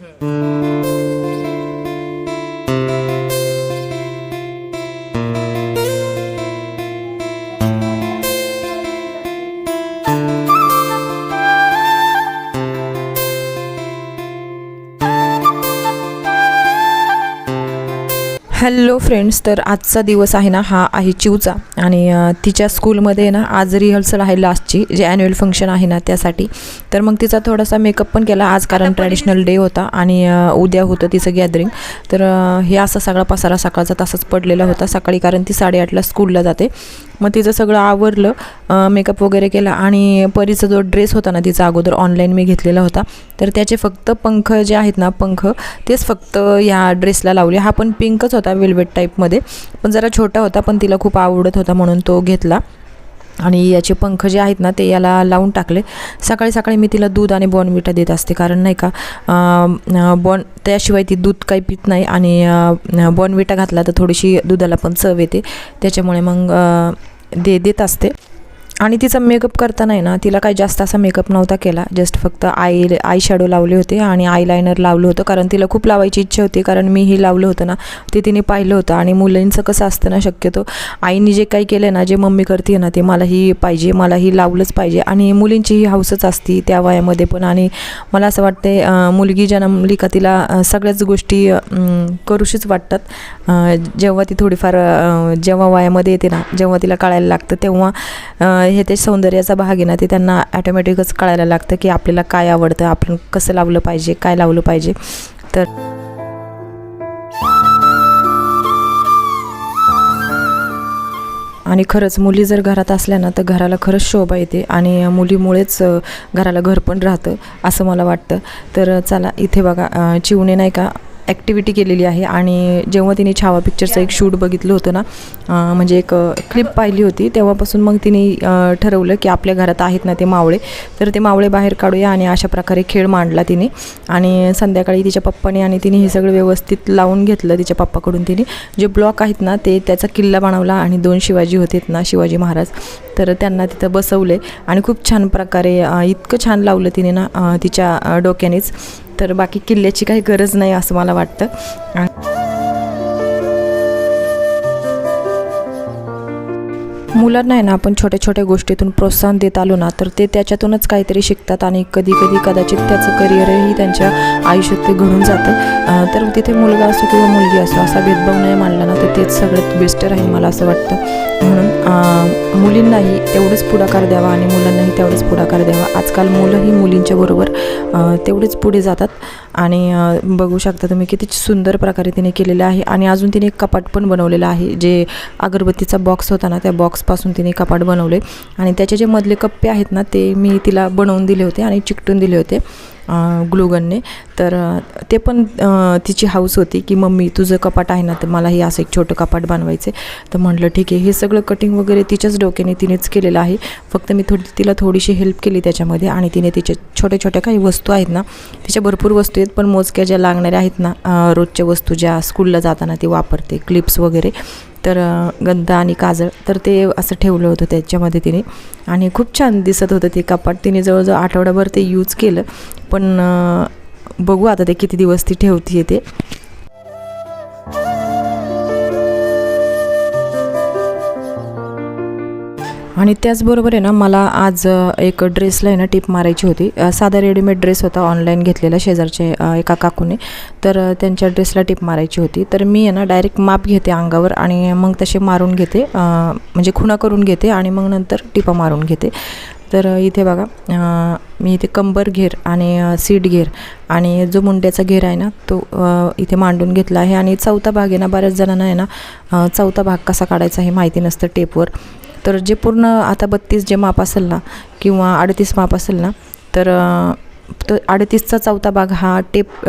Hmm. Hello friends तर आजचा दिवस आहे ना हा आहे चिवचा. आणि तिच्या स्कूलमध्ये ना आज रिहर्सल आहे लास्टची जे ॲन्युअल फंक्शन आहे ना त्यासाठी. तर मग तिचा थोडासा मेकअप पण केला आज कारण ट्रॅडिशनल डे होता आणि उद्या होतं तिचं गॅदरिंग तर हे असा सगळा पसारा सकाळचा तसाच पडलेला होता सकाळी कारण ती साडेआठला स्कूलला जाते. मग तिचं सगळं आवरलं मेकअप वगैरे केला आणि परीचा जो ड्रेस होता ना तिचा अगोदर ऑनलाईन मी घेतलेला होता. तर त्याचे फक्त पंख जे आहेत ना पंख तेच फक्त ह्या ड्रेसला लावले. हा पण पिंकच होता वेल्वेट टाईपमध्ये पण जरा छोटा होता पण तिला खूप आवडत होता म्हणून तो घेतला. आणि याचे पंख जे आहेत ना ते याला लावून टाकले. सकाळी सकाळी मी तिला दूध आणि बॉर्नविटा देत असते. कारण नाही का बॉन बॉर्न त्याशिवाय ती दूध काही पित नाही आणि बॉर्नविटा घातला तर थोडीशी दुधाला पण चव येते. त्याच्यामुळे मग दे देत असते. आणि तिचा मेकअप करताना आहे ना तिला काही जास्त असा मेकअप नव्हता केला. जस्ट फक्त आय आय शॅडो लावले होते आणि आय लायनर लावलं होतं. कारण तिला खूप लावायची इच्छा होती. कारण मी हे लावलं होतं ना ते तिने पाहिलं होतं. आणि मुलांचं कसं असतं ना शक्यतो आईने जे काही केलं ना जे मम्मी करते ना ते मलाही पाहिजे मलाही लावलंच पाहिजे. आणि मुलींची ही हौसच असती त्या वयामध्ये पण. आणि मला असं वाटते मुलगी जन्मली का तिला सगळ्याच गोष्टी करूशीच वाटतात. जेव्हा ती थोडीफार जेव्हा वयामध्ये येते ना जेव्हा तिला कळायला लागतं तेव्हा हे ते सौंदर्याचा भाग आहे ना ते त्यांना ॲटोमॅटिकच कळायला लागतं की आपल्याला काय आवडतं आपण कसं लावलं पाहिजे काय लावलं पाहिजे. तर आणि खरंच मुली जर घरात असल्या ना तर घराला खरंच शोभा येते आणि मुलीमुळेच घराला घर पण राहतं असं मला वाटतं. तर चला इथे बघा चिवणे नाही का? ॲक्टिव्हिटी केलेली आहे. आणि जेव्हा तिने छावा पिक्चरचं एक शूट बघितलं होतं ना म्हणजे एक क्लिप पाहिली होती तेव्हापासून मग तिने ठरवलं की आपल्या घरात आहेत ना ते मावळे. तर ते मावळे बाहेर काढूया आणि अशा प्रकारे खेळ मांडला तिने. आणि संध्याकाळी तिच्या पप्पाने आणि तिने हे सगळं व्यवस्थित लावून घेतलं तिच्या पप्पाकडून तिने. जे ब्लॉक आहेत ना ते त्याचा किल्ला बनवला आणि दोन शिवाजी होते ना शिवाजी महाराज. तर त्यांना तिथं बसवले आणि खूप छान प्रकारे इतकं छान लावलं तिने ना तिच्या डोक्यानेच. तर बाकी किल्ल्याची काही गरज नाही असं मला वाटतं. मुलांना आहे ना आपण छोट्या छोट्या गोष्टीतून प्रोत्साहन देत आलो ना तर ते त्याच्यातूनच काहीतरी शिकतात आणि कधी कधी कदाचित त्याचं करिअरही त्यांच्या आयुष्यात ते घडून जातं. तर तिथे मुलगा असो किंवा मुलगी असो असा भेदभाव नाही मानला ना तर तेच सगळ्यात बेस्ट राहील मला असं वाटतं. म्हणून मुलींनाही तेवढंच पुढाकार द्यावा आणि मुलांनाही तेवढंच पुढाकार द्यावा. आजकाल मुलंही मुलींच्या बरोबर तेवढेच पुढे जातात. आणि बघू शकता तुम्ही किती सुंदर प्रकारे तिने केलेलं आहे. आणि अजून तिने एक कपाट पण बनवलेलं आहे. जे अगरबत्तीचा बॉक्स होता ना त्या बॉक्सपासून तिने कपाट बनवले. आणि त्याचे जे मधले कप्पे आहेत ना ते मी तिला बनवून दिले होते आणि चिकटून दिले होते. ग्लूगनने. तर ते पण तिची हाऊस होती की मम्मी तुझं कपाट आहे ना तर मलाही असं एक छोटं कपाट बनवायचं तर म्हटलं ठीक आहे. हे सगळं कटिंग वगैरे तिच्याच डोक्याने तिनेच केलेलं आहे. फक्त मी थोडी तिला थोडीशी हेल्प केली त्याच्यामध्ये आणि तिने तिच्या छोट्या छोट्या काही वस्तू आहेत ना तिच्या भरपूर वस्तू आहेत पण मोजक्या ज्या लागणाऱ्या आहेत ना रोजच्या वस्तू ज्या स्कूलला जाताना ती वापरते क्लिप्स वगैरे तर गंध आणि काजळ तर ते असं ठेवलं होतं त्याच्यामध्ये तिने. आणि खूप छान दिसत होतं ते कपाट. तिने जवळजवळ आठवडाभर ते यूज केलं. पण बघू आता ते किती दिवस ती ठेवते ते. आणि त्याचबरोबर आहे ना मला आज एक ड्रेसला आहे ना टिप मारायची होती. साधा रेडीमेड ड्रेस होता ऑनलाईन घेतलेला शेजारचे एका काकूने. तर त्यांच्या ड्रेसला टिप मारायची होती. तर मी आहे ना डायरेक्ट माप घेते अंगावर आणि मग तसे मारून घेते. म्हणजे खुणा करून घेते आणि मग नंतर टिपा मारून घेते. तर इथे बघा मी इथे कंबर घेर आणि सीट घेर आणि जो मुंड्याचा घेर आहे ना तो इथे मांडून घेतला आहे. आणि चौथा भाग आहे ना बऱ्याच जणांना आहे ना चौथा भाग कसा काढायचा हे माहिती नसतं टेपवर. तर जे पूर्ण आता बत्तीस जे माप असेल ना किंवा अडतीस माप असेल ना तर तो अडतीसचा चौथा भाग हा टेप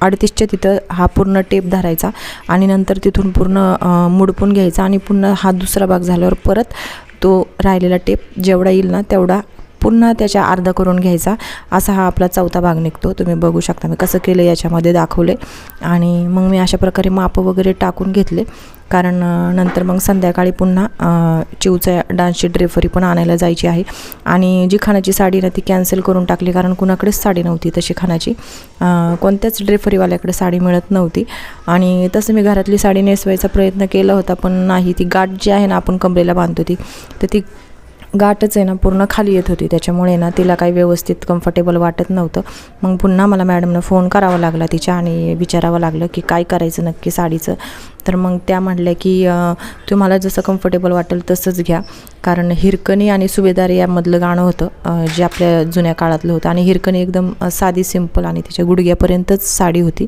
अडतीसच्या तिथं हा पूर्ण टेप धरायचा आणि नंतर तिथून पूर्ण मुडपून घ्यायचा आणि पुन्हा हा दुसरा भाग झाल्यावर परत तो राहिलेला टेप जेवढा येईल ना तेवढा पुन्हा त्याच्या अर्धा करून घ्यायचा. असा हा आपला चौथा भाग निघतो. तुम्ही बघू शकता मी कसं केलं याच्यामध्ये दाखवले. आणि मग मी अशा प्रकारे माप वगैरे टाकून घेतले. कारण नंतर मग संध्याकाळी पुन्हा चिवचा डान्सची ड्रेफरी पण आणायला जायची आहे. आणि जी खाण्याची साडी ना ती कॅन्सल करून टाकली. कारण कुणाकडेच साडी नव्हती तशी खाण्याची. कोणत्याच ड्रेफरीवाल्याकडे साडी मिळत नव्हती. आणि तसं मी घरातली साडी नेसवायचा प्रयत्न केला होता. पण नाही ती गाठ जी आहे ना आपण कमरेला बांधतो ती तर ती गाठच आहे ना पूर्ण खाली येत होती. त्याच्यामुळे ना तिला काही व्यवस्थित कम्फर्टेबल वाटत नव्हतं. मग पुन्हा मला मॅडमनं फोन करावा लागला तिच्या आणि विचारावं लागलं की काय करायचं नक्की साडीचं. तर मग त्या म्हटल्या की तुम्हाला जसं कम्फर्टेबल वाटेल तसंच घ्या. कारण हिरकणी आणि सुभेदार यामधलं गाणं होतं जे आपल्या जुन्या काळातलं होतं. आणि हिरकणी एकदम साधी सिंपल आणि तिच्या गुडघ्यापर्यंतच साडी होती.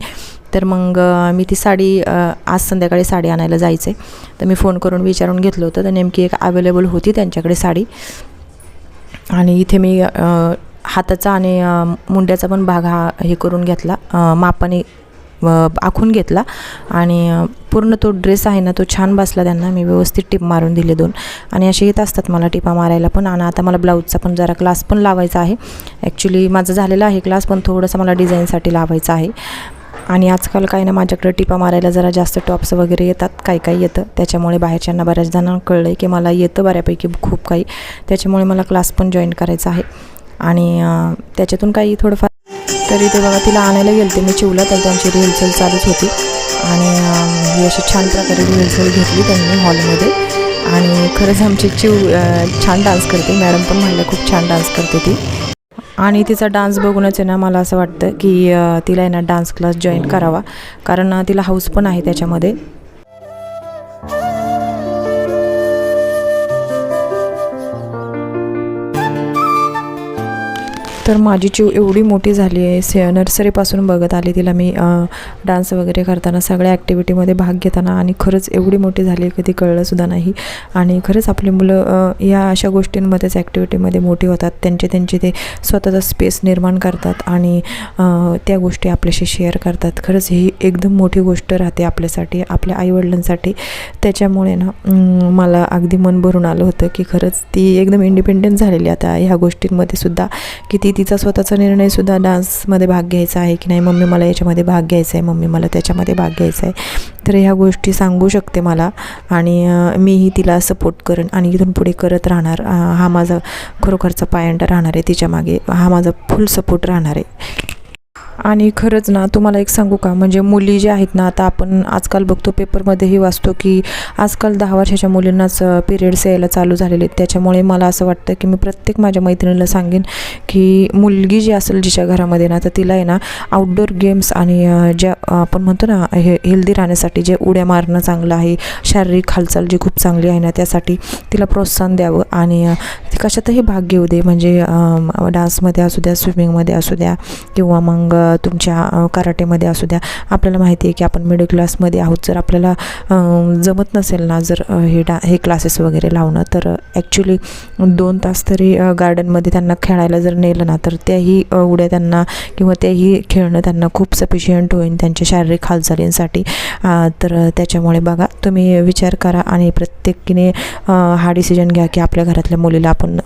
तर मग मी ती साडी आज संध्याकाळी साडी आणायला जायचं. आहे तर मी फोन करून विचारून घेतलं होतं. तर नेमकी एक अवेलेबल होती त्यांच्याकडे साडी. आणि इथे मी हाताचा आणि मुंड्याचा पण भाग हा हे करून घेतला. मापाने आखून घेतला. आणि पूर्ण तो ड्रेस आहे ना तो छान बसला त्यांना. मी व्यवस्थित टिप मारून दिले दोन. आणि असे येत असतात मला टिपा मारायला पण. आणि आता मला ब्लाऊजचा पण जरा क्लास पण लावायचा आहे. ॲक्च्युली माझं झालेला आहे क्लास पण थोडंसं मला डिझाईनसाठी लावायचं आहे. आणि आजकाल काय ना माझ्याकडे टिपा मारायला जरा जास्त टॉप्स वगैरे येतात काही काही येतं. त्याच्यामुळे बाहेरच्यांना बऱ्याच जणांना कळलं आहे की मला येतं बऱ्यापैकी खूप काही. त्याच्यामुळे मला क्लास पण जॉईन करायचा आहे. आणि त्याच्यातून काही थोडंफार तरी ते बघा तिला आणायला गेलते. मी चिवला तर त्यांची रिहर्सल चालूच होती. आणि ही अशी छान प्रकारे रिहर्सल घेतली त्यांनी हॉलमध्ये आणि खरंच आमची चिव छान डान्स करते. मॅडम पण म्हणलं खूप छान डान्स करते ती. आणि तिचा डान्स बघूनच आहे ना मला असं वाटतं की तिला आहे ना डान्स क्लास जॉईन करावा. कारण तिला हाऊस पण आहे त्याच्यामध्ये. तर माझी चिव एवढी मोठी झाली आहे. से नर्सरीपासून बघत आली तिला मी डान्स वगैरे करताना सगळ्या ॲक्टिव्हिटीमध्ये भाग घेताना आणि खरंच एवढी मोठी झाली आहे कधी कळलंसुद्धा नाही. आणि खरंच आपली मुलं या अशा गोष्टींमध्येच ॲक्टिव्हिटीमध्ये मोठी होतात. त्यांचे त्यांचे ते स्वतःचा स्पेस निर्माण करतात आणि त्या गोष्टी आपल्याशी शेअर करतात. खरंच ही एकदम मोठी गोष्ट राहते आपल्यासाठी आपल्या आईवडिलांसाठी. त्याच्यामुळे ना मला अगदी मन भरून आलं होतं की खरंच ती एकदम इंडिपेंडेंट झालेली आता ह्या गोष्टींमध्ये सुद्धा की ती तिचा स्वतःचा निर्णयसुद्धा डान्समध्ये भाग घ्यायचा आहे की नाही? मम्मी मला याच्यामध्ये भाग घ्यायचा आहे मम्मी मला त्याच्यामध्ये भाग घ्यायचा आहे. तर ह्या गोष्टी सांगू शकते मला आणि मीही तिला सपोर्ट करेन आणि इथून पुढे करत राहणार. हा माझा खरोखरचा पायंडा राहणार आहे तिच्यामागे. हा माझा फुल सपोर्ट राहणार आहे. आणि खरंच ना तुम्हाला एक सांगू का? म्हणजे मुली ज्या आहेत ना आता आपण आजकाल बघतो पेपरमध्येही वाचतो की आजकाल दहा वर्षाच्या मुलींनाच पिरियड्स यायला चालू झालेले आहेत. त्याच्यामुळे मला असं वाटतं की मी प्रत्येक माझ्या मैत्रिणीला सांगेन की मुलगी जी असेल जिच्या घरामध्ये ना तर तिला आहे ना आउटडोर गेम्स आणि ज्या आपण म्हणतो ना हे हेल्दी राहण्यासाठी जे उड्या मारणं चांगलं आहे शारीरिक हालचाल जी खूप चांगली आहे ना त्यासाठी तिला प्रोत्साहन द्यावं आणि ती कशातही भाग घेऊ दे. म्हणजे डान्समध्ये असू द्या स्विमिंगमध्ये असू द्या किंवा मग तुमच्या कराटेमध्ये असू द्या. आपल्याला माहिती आहे की आपण मिडल क्लासमध्ये आहोत. जर आपल्याला जमत नसेल ना जर हे डा हे क्लासेस वगैरे लावणं तर ॲक्च्युली दोन तास तरी गार्डनमध्ये त्यांना खेळायला जर नेलं ना तर त्याही उड्या त्यांना किंवा त्याही खेळणं त्यांना खूप सफिशियंट होईल त्यांच्या शारीरिक हालचालींसाठी. तर त्याच्यामुळे बघा तुम्ही विचार करा आणि प्रत्येकीने हा डिसिजन घ्या की आपल्या घरातल्या मुलीला आपण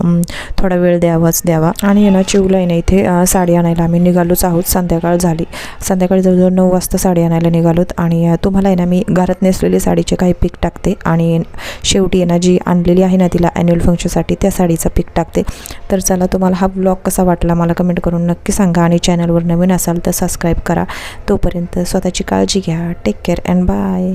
थोडा वेळ द्यावाच द्यावा. आणि ना चिवलाईने इथे साडी आणायला आम्ही निघालोच आहोत. संध्याकाळ झाली. संध्याकाळी जवळजवळ नऊ वाजता साडी आणायला निघालोत आणि तुम्हाला आहे ना मी घरात नेसलेली साडीचे काही पिक टाकते आणि शेवटी आहे ना जी आणलेली आहे ना तिला ॲन्युअल फंक्शनसाठी त्या साडीचा पिक टाकते. तर चला तुम्हाला हा ब्लॉग कसा वाटला मला कमेंट करून नक्की सांगा आणि चॅनलवर नवीन असाल तर सबस्क्राईब करा. तोपर्यंत स्वतःची काळजी घ्या. Take care and bye